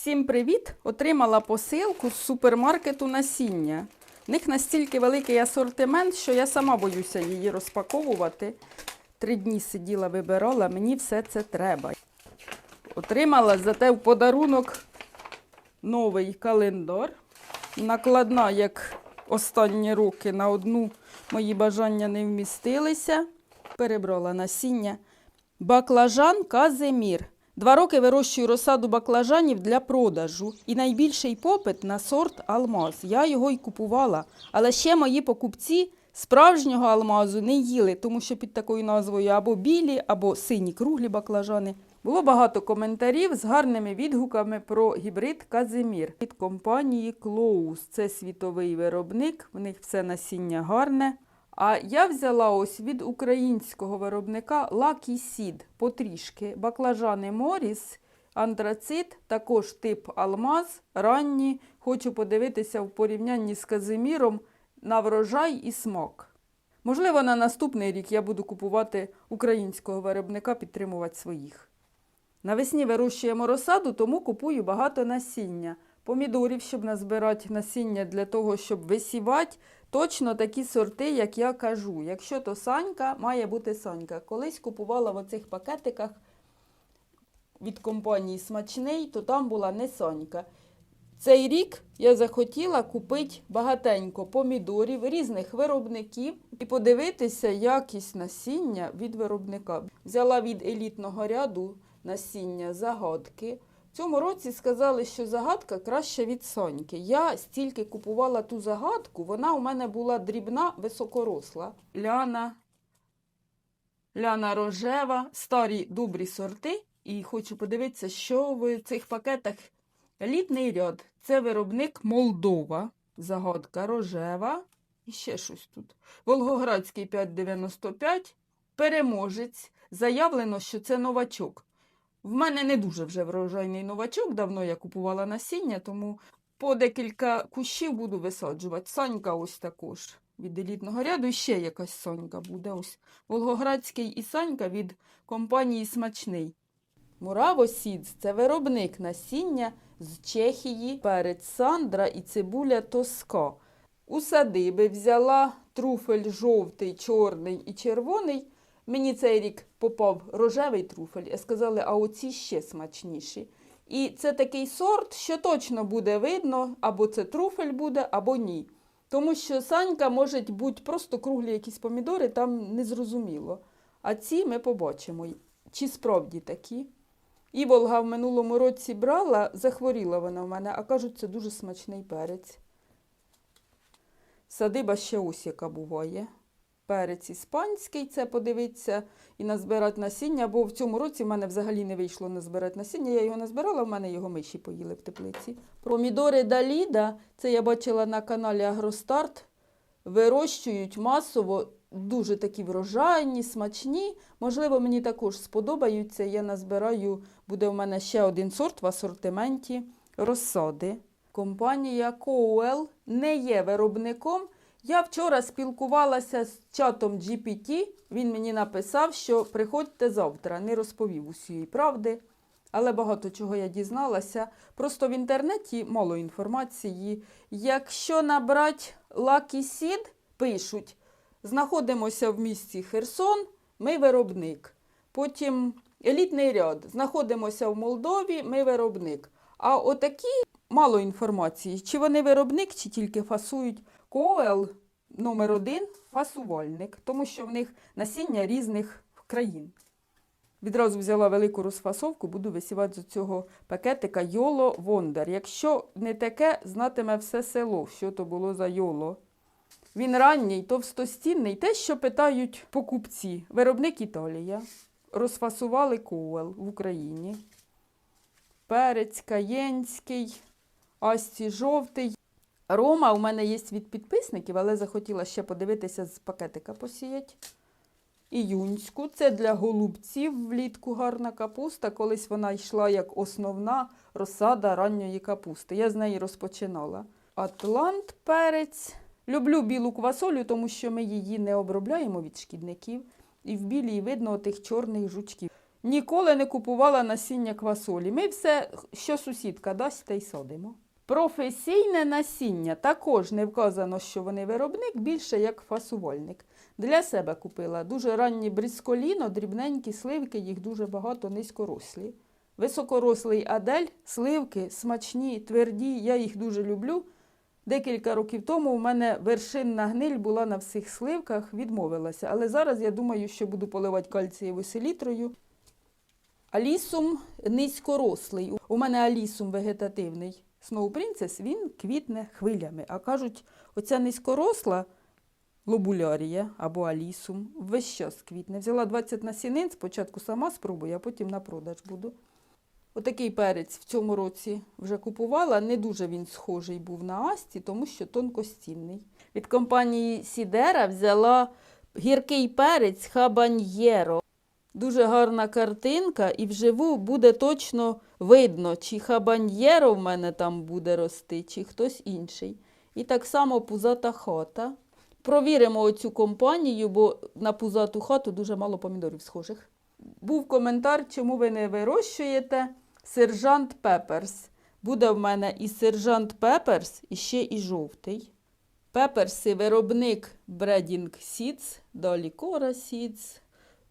Всім привіт! Отримала посилку з супермаркету насіння. В них настільки великий асортимент, що я сама боюся її розпаковувати. Три дні сиділа, вибирала, мені все це треба. Отримала зате в подарунок новий календар. Накладна, як останні роки, на одну мої бажання не вмістилися. Перебрала насіння. Баклажан Казимір. Два роки вирощую розсаду баклажанів для продажу. І найбільший попит на сорт алмаз. Я його й купувала. Але ще мої покупці справжнього алмазу не їли, тому що під такою назвою або білі, або сині круглі баклажани. Було багато коментарів з гарними відгуками про гібрид Казимір від компанії Клоус. Це світовий виробник, в них все насіння гарне. А я взяла ось від українського виробника Lucky Seed потрішки баклажани Моріс, антрацит, також тип алмаз, ранні. Хочу подивитися в порівнянні з Казиміром на врожай і смак. Можливо, на наступний рік я буду купувати українського виробника, підтримувати своїх. Навесні вирощуємо розсаду, тому купую багато насіння. Помідорів, щоб назбирати насіння для того, щоб висівати. Точно такі сорти, як я кажу. Якщо то санька, має бути санька. Колись купувала в оцих пакетиках від компанії Смачний, то там була не санька. Цей рік я захотіла купити багатенько помідорів різних виробників і подивитися якість насіння від виробника. Взяла від елітного ряду насіння загадки. Цьому році сказали, що загадка краще від соньки. Я стільки купувала ту загадку, вона у мене була дрібна, високоросла. Ляна, ляна рожева, старі добрі сорти. І хочу подивитися, що в цих пакетах елітний ряд. Це виробник Молдова. Загадка рожева. І ще щось тут. Волгоградський 595. Переможець. Заявлено, що це новачок. В мене не дуже вже врожайний новачок, давно я купувала насіння, тому по декілька кущів буду висаджувати. Сонька ось також від елітного ряду. Ще якась сонька буде. Ось Волгоградський і Санька від компанії Смачний. Мураво Сідс – це виробник насіння з Чехії, перець Сандра і цибуля Тоска. У садиби взяла труфель жовтий, чорний і червоний. Мені цей рік попав рожевий труфель, сказали, а оці ще смачніші. І це такий сорт, що точно буде видно, або це труфель буде, або ні. Тому що санька може бути просто круглі якісь помідори, там незрозуміло. А ці ми побачимо, чи справді такі. І Волга в минулому році брала, захворіла вона в мене, а кажуть, це дуже смачний перець. Садиба ще ось яка буває перець іспанський, це подивитися і назбирати насіння, бо в цьому році в мене взагалі не вийшло назбирати насіння. Я його назбирала, в мене його миші поїли в теплиці. Помідори Даліда, це я бачила на каналі Агростарт, вирощують масово, дуже такі врожайні, смачні. Можливо, мені також сподобаються. Я назбираю, буде в мене ще один сорт в асортименті розсади. Компанія Коуел не є виробником. Я вчора спілкувалася з чатом GPT. Він мені написав, що приходьте завтра. Не розповів усієї правди, але багато чого я дізналася. Просто в інтернеті мало інформації. Якщо набрати Lucky Seed, пишуть, знаходимося в місті Херсон, ми виробник. Потім елітний ряд, знаходимося в Молдові, ми виробник. А отакі мало інформації, чи вони виробник, чи тільки фасують. Коел номер один фасувальник, тому що в них насіння різних країн. Відразу взяла велику розфасовку, буду висівати з цього пакетика Йоло Вондар. Якщо не таке, знатиме все село, що то було за Йоло. Він ранній, товстостінний, те, що питають покупці. Виробник Італія. Розфасували коел в Україні. Перець каєнський, асті жовтий. Рома у мене є від підписників, але захотіла ще подивитися з пакетика посіяти. Іюнську. Це для голубців влітку гарна капуста. Колись вона йшла як основна розсада ранньої капусти. Я з неї розпочинала. Атлант перець. Люблю білу квасолю, тому що ми її не обробляємо від шкідників. І в білій видно тих чорних жучків. Ніколи не купувала насіння квасолі. Ми все, що сусідка дасть, те й садимо. Професійне насіння також не вказано, що вони виробник, більше як фасувальник. Для себе купила дуже ранні брисколіно, дрібненькі сливки, їх дуже багато, низькорослі. Високорослий адель, сливки смачні, тверді, я їх дуже люблю. Декілька років тому у мене вершинна гниль була на всіх сливках, відмовилася. Але зараз я думаю, що буду поливати кальцієву селітрою. Алісум низькорослий. У мене алісум вегетативний. Snow Princess, він квітне хвилями. А кажуть, оця низькоросла лобулярія або алісум весь час квітне. Взяла 20 насінин, спочатку сама спробую, а потім на продаж буду. Отакий перець в цьому році вже купувала. Не дуже він схожий був на Асті, тому що тонкостінний. Від компанії Сідера взяла гіркий перець хабаньєро. Дуже гарна картинка, і вживу буде точно видно, чи хабаньєро в мене там буде рости, чи хтось інший. І так само пузата хата. Провіримо оцю компанію, бо на пузату хату дуже мало помідорів схожих. Був коментар, чому ви не вирощуєте сержант Пеперс. Буде в мене і сержант Пеперс, і ще і жовтий. Пеперси виробник Бредінг Seeds, далі Кора Seeds,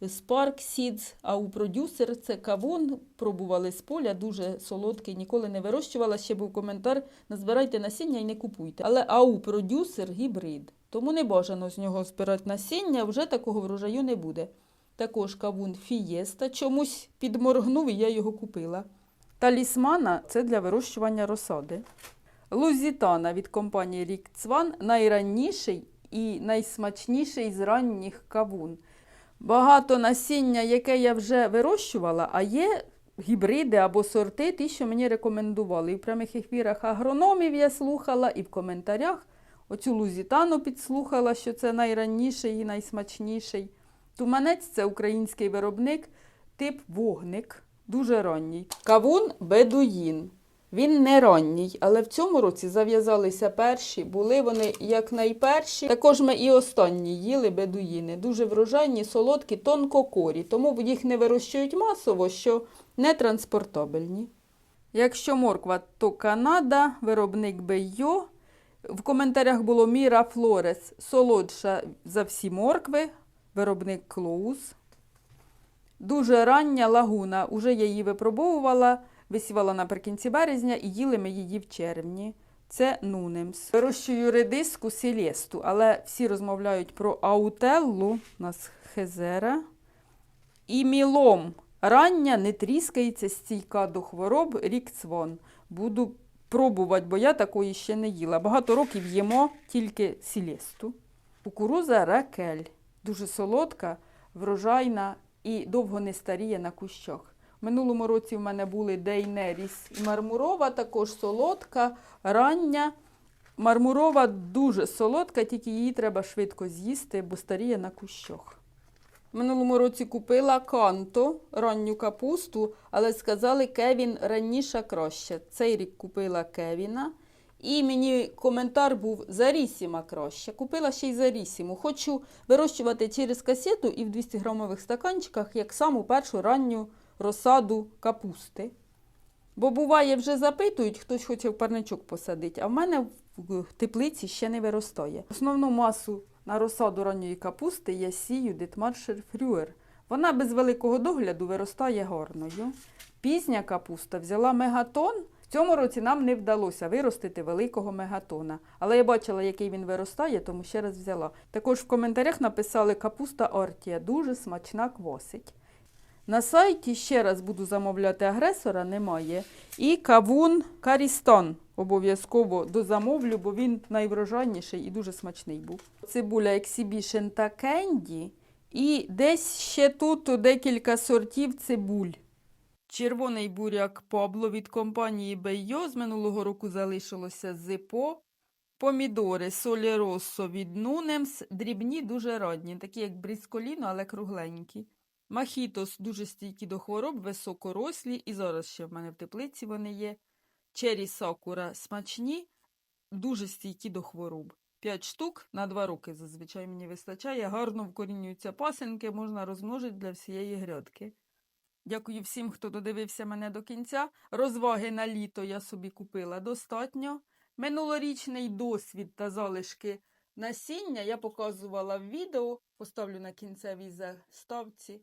Spark Seeds, а у продюсер це кавун. Пробували з поля, дуже солодкий, ніколи не вирощувала. Ще був коментар: назбирайте насіння і не купуйте. Але АУ продюсер гібрид. Тому не бажано з нього збирати насіння, вже такого врожаю не буде. Також кавун Фієста. Чомусь підморгнув і я його купила. Талісмана це для вирощування розсади. Лузітана від компанії Рік Цван найранніший і найсмачніший з ранніх кавун. Багато насіння, яке я вже вирощувала, а є гібриди або сорти, ті, що мені рекомендували. І в прямих ефірах агрономів я слухала, і в коментарях оцю лузітану підслухала, що це найранніший і найсмачніший. Туманець це український виробник, тип вогник, дуже ранній. Кавун бедуїн. Він не ранній, але в цьому році зав'язалися перші, були вони як найперші. Також ми і останні їли бедуїни. Дуже врожайні, солодкі, тонкокорі, тому їх не вирощують масово, що не транспортабельні. Якщо морква, то Канада, виробник Бейо. В коментарях було Міра Флорес, солодша за всі моркви, виробник Клоус. Дуже рання лагуна, уже я її випробовувала, висівала наприкінці березня і їли ми її в червні. Це нунемс. Вирощую редиску селєсту, але всі розмовляють про аутеллу, нас хезера. І мілом. Рання не тріскається, стійка до хвороб, рік цвон. Буду пробувати, бо я такої ще не їла. Багато років їмо тільки сілєсту. Кукуруза ракель. Дуже солодка, врожайна і довго не старіє на кущах. Минулому році в мене були Дейнеріс мармурова, також солодка, рання. Мармурова дуже солодка, тільки її треба швидко з'їсти, бо старіє на кущах. Минулому році купила канто, ранню капусту, але сказали, Кевін раніше краще. Цей рік купила Кевіна. І мені коментар був Зарісіма краще. Купила ще й Зарісіму. Хочу вирощувати через касету і в 200 грамових стаканчиках, як саму першу ранню розсаду капусти. Бо буває, вже запитують, хтось хоче в парничок посадити, а в мене в теплиці ще не виростає. Основну масу на розсаду ранньої капусти я сію Дитмаршер Фрюер. Вона без великого догляду виростає гарною. Пізня капуста взяла мегатон. В цьому році нам не вдалося виростити великого мегатона. Але я бачила, який він виростає, тому ще раз взяла. Також в коментарях написали капуста Ортія. Дуже смачна квосить. На сайті ще раз буду замовляти агресора, немає. І кавун Карістон. Обов'язково дозамовлю, бо він найврожайніший і дуже смачний був. Цибуля Exhibition та Кенді. І десь ще тут декілька сортів цибуль. Червоний буряк Пабло від компанії Бейо з минулого року залишилося зипо. Помідори Солі Россо від Нунемс. Дрібні, дуже родні, такі як брісколіно, але кругленькі. Махітос дуже стійкі до хвороб, високорослі, і зараз ще в мене в теплиці вони є. Чері сакура смачні, дуже стійкі до хвороб. П'ять штук на два роки зазвичай мені вистачає. Гарно вкорінюються пасенки, можна розмножити для всієї грядки. Дякую всім, хто додивився мене до кінця. Розваги на літо я собі купила достатньо. Минулорічний досвід та залишки насіння я показувала в відео, поставлю на кінцевій заставці.